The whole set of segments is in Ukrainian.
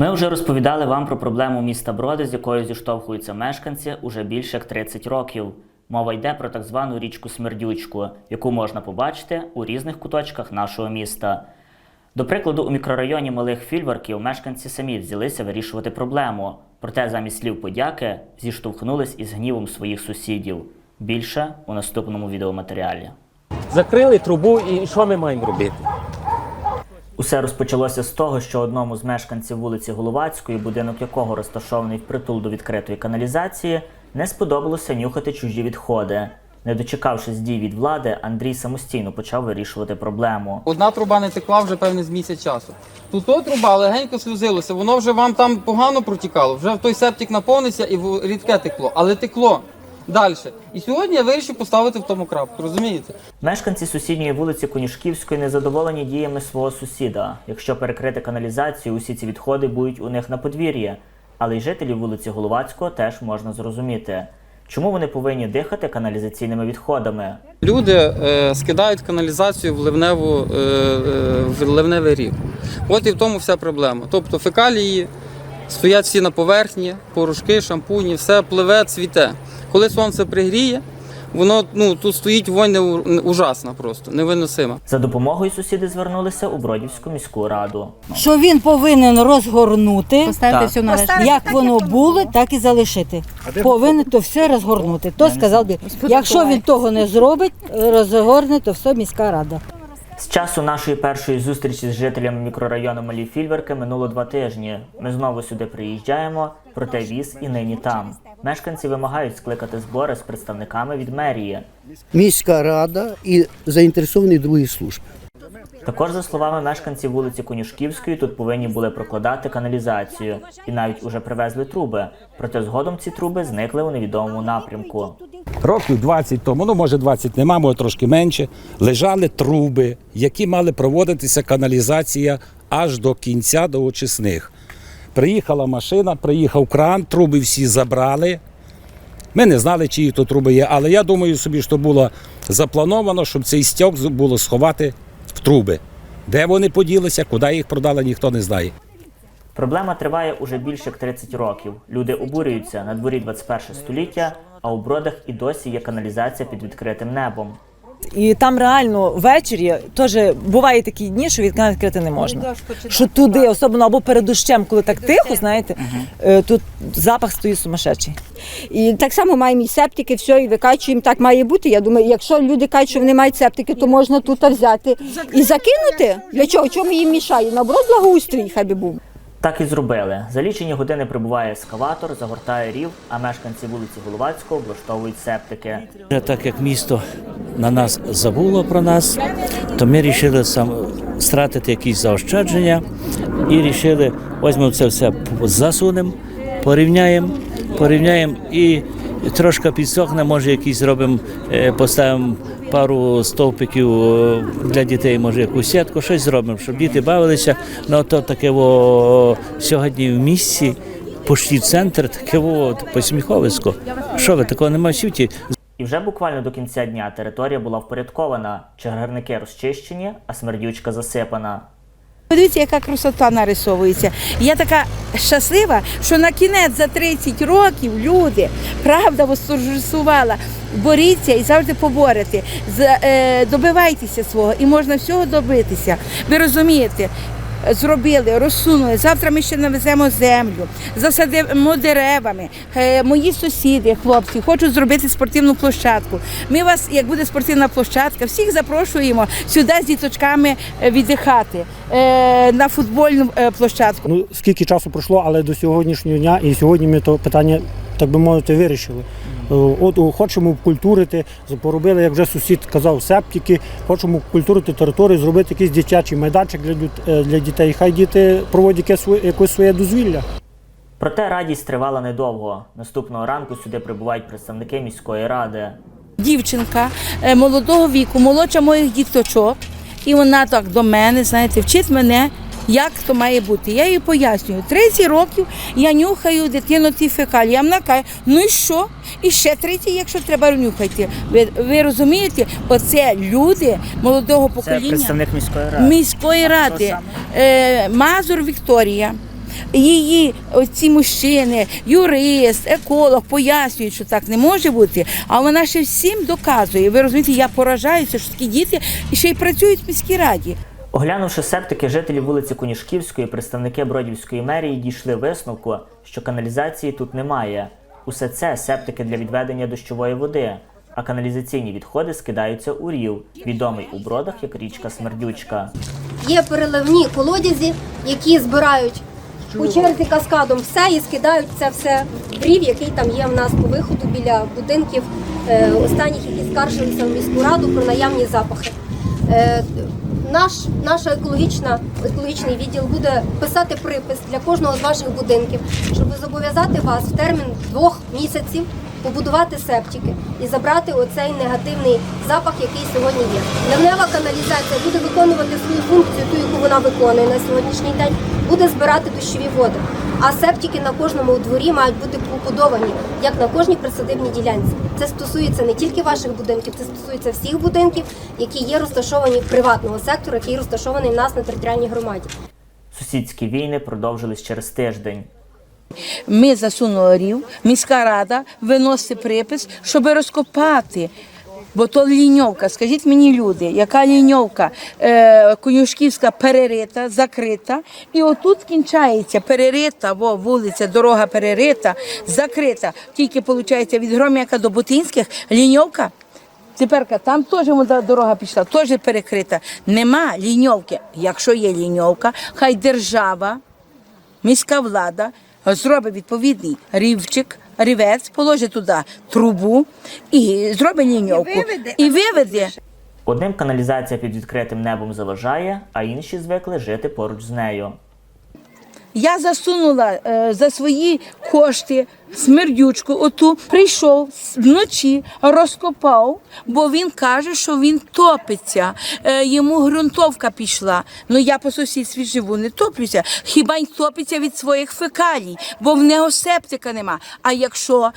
Ми вже розповідали вам про проблему міста Броди, з якою зіштовхуються мешканці уже більше як 30 років. Мова йде про так звану річку Смердючку, яку можна побачити у різних куточках нашого міста. До прикладу, у мікрорайоні малих фільварків мешканці самі взялися вирішувати проблему. Проте замість слів подяки зіштовхнулись із гнівом своїх сусідів. Більше у наступному відеоматеріалі. Закрили трубу і що ми маємо робити? Усе розпочалося з того, що одному з мешканців вулиці Головацької, будинок якого розташований впритул до відкритої каналізації, не сподобалося нюхати чужі відходи. Не дочекавшись дій від влади, Андрій самостійно почав вирішувати проблему. Одна труба не текла вже певний з місяць часу. Тут то труба легенько сльозилося, воно вже вам там погано протікало, вже в той септик наповнився і в- рідке текло, але текло далі. І сьогодні я вирішив поставити в тому крапку, розумієте? Мешканці сусідньої вулиці Конюшківської незадоволені діями свого сусіда. Якщо перекрити каналізацію, усі ці відходи будуть у них на подвір'ї. Але й жителів вулиці Головацького теж можна зрозуміти. Чому вони повинні дихати каналізаційними відходами? Люди е, скидають каналізацію в ливневу е, е, в ливневий рів. От і в тому вся проблема. Тобто фекалії стоять всі на поверхні, порошки, шампуні, все пливе, цвіте. Коли сонце пригріє, воно ну тут стоїть не- ужасна просто, невиносима. За допомогою сусіди звернулися у Бродівську міську раду. що він повинен розгорнути, Поставити Так. все належне. як воно було, так і залишити. Повинен то все розгорнути. То сказав би, якщо він того не зробить, розгорне, то все міська рада. З часу нашої першої зустрічі з жителями мікрорайону Малі Фільверки минуло два тижні. Ми знову сюди приїжджаємо, проте віз і нині там. Мешканці вимагають скликати збори з представниками від мерії. міська рада і заінтересовані другі служби. Також, за словами мешканців вулиці Конюшківської, тут повинні були прокладати каналізацію і навіть уже привезли труби. Проте згодом ці труби зникли у невідомому напрямку. Років 20 тому, ну може 20 нема, може трошки менше, лежали труби, які мали проводитися каналізація аж до кінця до очисних. Приїхала машина, приїхав кран, труби всі забрали. Ми не знали, чиї то труби є, але я думаю собі, що було заплановано, щоб цей стьок було сховати в труби. Де вони поділися, куди їх продали, ніхто не знає. Проблема триває уже більше як 30 років. Люди обурюються на дворі 21 століття, а у бродах і досі є каналізація під відкритим небом. І там реально ввечері теж бувають такі дні, що вікна відкрити не можна. Що туди, особливо або перед дощем, коли так тихо, знаєте, е, тут запах стоїть сумасшедший. І так само маємо і септики, все, і викачуємо. Так має бути. Я думаю, якщо люди кажуть, що вони мають септики, то можна тут взяти і закинути. Для чого? Чому їм мішає? Наоборот, благоустрій хай би був. Так і зробили. За лічені години прибуває ескаватор, загортає рів, а мешканці вулиці Головацького облаштовують септики. Так як місто на нас забуло про нас, то ми вирішили стратити якісь заощадження і вирішили, візьмемо це все засунемо, порівняємо, порівняємо і трошки підсохне, може якісь зробимо, е, поставимо пару стовпиків е, для дітей, може якусь сітку, щось зробимо, щоб діти бавилися. Ну то таке во, сьогодні в місті. Почти центр, таке во, посміховисько. Що ви такого немає в світі? І вже буквально до кінця дня територія була впорядкована, чагарники розчищені, а смердючка засипана. Подивіться, яка красота нарисовується. Я така щаслива, що на кінець за 30 років люди, правда, восторжествувала. Боріться і завжди поборете. Е, добивайтеся свого і можна всього добитися. Ви розумієте? Зробили, розсунули. Завтра ми ще навеземо землю, засадимо деревами. Е, мої сусіди, хлопці, хочуть зробити спортивну площадку. Ми вас, як буде спортивна площадка, всіх запрошуємо сюди з діточками е, віддихати е, на футбольну площадку. Ну, скільки часу пройшло, але до сьогоднішнього дня, і сьогодні ми то питання, так би мовити, вирішили. Е, От хочемо культурити, поробили, як вже сусід казав, септики, хочемо культурити територію, зробити якийсь дитячий майданчик для, е, для дітей. Хай діти проводять якесь своє, своє дозвілля. Проте радість тривала недовго. Наступного ранку сюди прибувають представники міської ради. Дівчинка е, молодого віку, молодша моїх діточок, і вона так до мене, знаєте, вчить мене. Як то має бути? Я їй пояснюю. 30 років я нюхаю дитину ті фекалії. Я вона каже, ну і що? І ще 30, якщо треба, нюхайте. Ви, ви розумієте, оце люди молодого Це покоління представник міської ради. міської ради. Е, Мазур Вікторія. її оці мужчини, юрист, еколог пояснюють, що так не може бути. А вона ще всім доказує. Ви розумієте, я поражаюся, що такі діти ще й працюють в міській раді. Оглянувши септики, жителі вулиці Конішківської, представники Бродівської мерії дійшли висновку, що каналізації тут немає. Усе це септики для відведення дощової води, а каналізаційні відходи скидаються у рів, відомий у бродах як річка Смердючка. Є переливні колодязі, які збирають у черзі каскадом все і скидають це все в рів, який там є в нас по виходу біля будинків е, останніх, які скаржилися в міську раду про наявні запахи. Наш, наша екологічна, екологічний відділ буде писати припис для кожного з ваших будинків, щоб зобов'язати вас в термін двох місяців побудувати септики і забрати оцей негативний запах, який сьогодні є. Ливнева каналізація буде виконувати свою функцію, ту, яку вона виконує на сьогоднішній день, буде збирати дощові води. А септики на кожному дворі мають бути побудовані, як на кожній присадибній ділянці. Це стосується не тільки ваших будинків, це стосується всіх будинків, які є розташовані приватного сектору, який розташований в нас на територіальній громаді. Сусідські війни продовжились через тиждень. Ми засунули рів, міська рада виносить припис, щоб розкопати. Бо то ліньовка, скажіть мені, люди, яка ліньовка е, конюшківська перерита, закрита, і отут кінчається перерита, во, вулиця, дорога перерита, закрита. Тільки виходить від Гром'яка до Бутинських ліньовка. Тепер там теж дорога пішла, теж перекрита. Нема ліньовки. Якщо є ліньовка, хай держава міська влада зробить відповідний рівчик, рівець, положить туди трубу і зробить ліньовку. І виведе. Одним каналізація під відкритим небом заважає, а інші звикли жити поруч з нею. Я засунула е, за свої кошти смердючку оту, прийшов вночі, розкопав, бо він каже, що він топиться. Е, йому ґрунтовка пішла. Ну я по сусідстві живу, не топлюся. Хіба й топиться від своїх фекалій, бо в нього септика нема. А якщо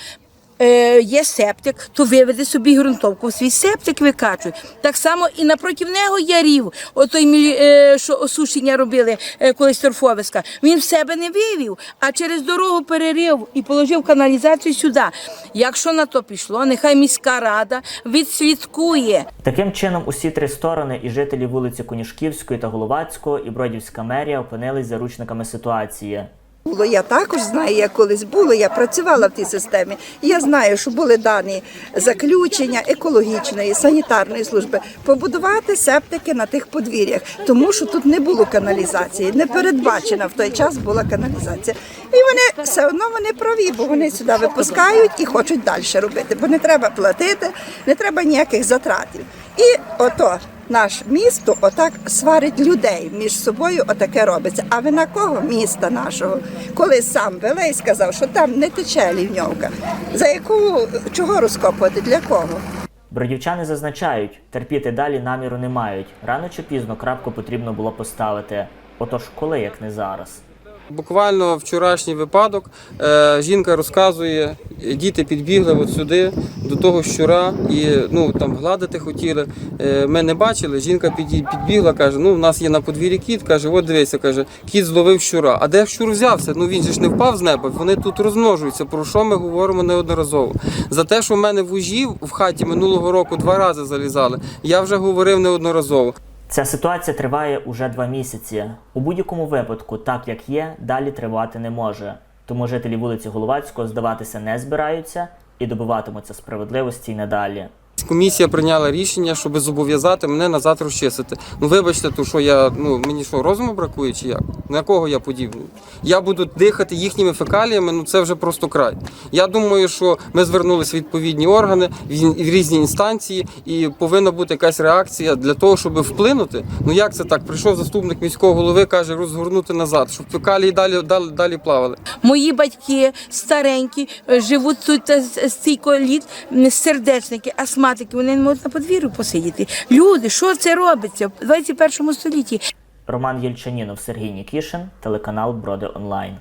є септик, то виведе собі ґрунтовку, свій септик викачує. Так само і напроти нього є рів, отой, е, що осушення робили е, колись торфовиська. Він в себе не вивів, а через дорогу перерив і положив каналізацію сюди. Якщо на то пішло, нехай міська рада відслідкує. Таким чином, усі три сторони, і жителі вулиці Конюшківської та Головацького, і Бродівська мерія опинились заручниками ситуації. Було, я також знаю, як колись було, я працювала в тій системі. Я знаю, що були дані заключення екологічної, санітарної служби побудувати септики на тих подвір'ях, тому що тут не було каналізації, не передбачена в той час була каналізація. І вони все одно вони праві, бо вони сюди випускають і хочуть далі робити, бо не треба платити, не треба ніяких затратів. І ото наш місто отак сварить людей між собою, отаке робиться. А ви на кого міста нашого? Коли сам Белей сказав, що там не тече лівньовка. За яку чого розкопувати? Для кого? Бродівчани зазначають, терпіти далі наміру не мають. Рано чи пізно крапку потрібно було поставити. Отож, коли як не зараз. Буквально вчорашній випадок е, жінка розказує, діти підбігли от сюди до того щура і ну там гладити хотіли. Е, ми не бачили. Жінка підбігла, каже: ну в нас є на подвір'ї кіт. каже, от дивися, каже, кіт зловив щура. А де щур взявся? Ну він же ж не впав з неба. Вони тут розмножуються. Про що ми говоримо неодноразово? За те, що в мене вужів в хаті минулого року два рази залізали. Я вже говорив неодноразово. Ця ситуація триває уже два місяці. У будь-якому випадку, так як є, далі тривати не може. Тому жителі вулиці Головацького здаватися не збираються і добиватимуться справедливості й надалі. Комісія прийняла рішення, щоб зобов'язати мене назад розчистити. Ну вибачте, то що я ну мені що розуму бракує чи як? На кого я подібний? Я буду дихати їхніми фекаліями. Ну це вже просто край. Я думаю, що ми звернулися в відповідні органи в різні інстанції, і повинна бути якась реакція для того, щоб вплинути. Ну як це так? Прийшов заступник міського голови, каже, розгорнути назад, щоб фекалії далі далі, далі плавали. Мої батьки старенькі е, живуть тут е, стільки літ, м, сердечники, астматики, вони не можуть на подвір'ю посидіти. Люди, що це робиться в 21 столітті? Роман Єльчанінов, Сергій Нікішин, телеканал Броди Онлайн.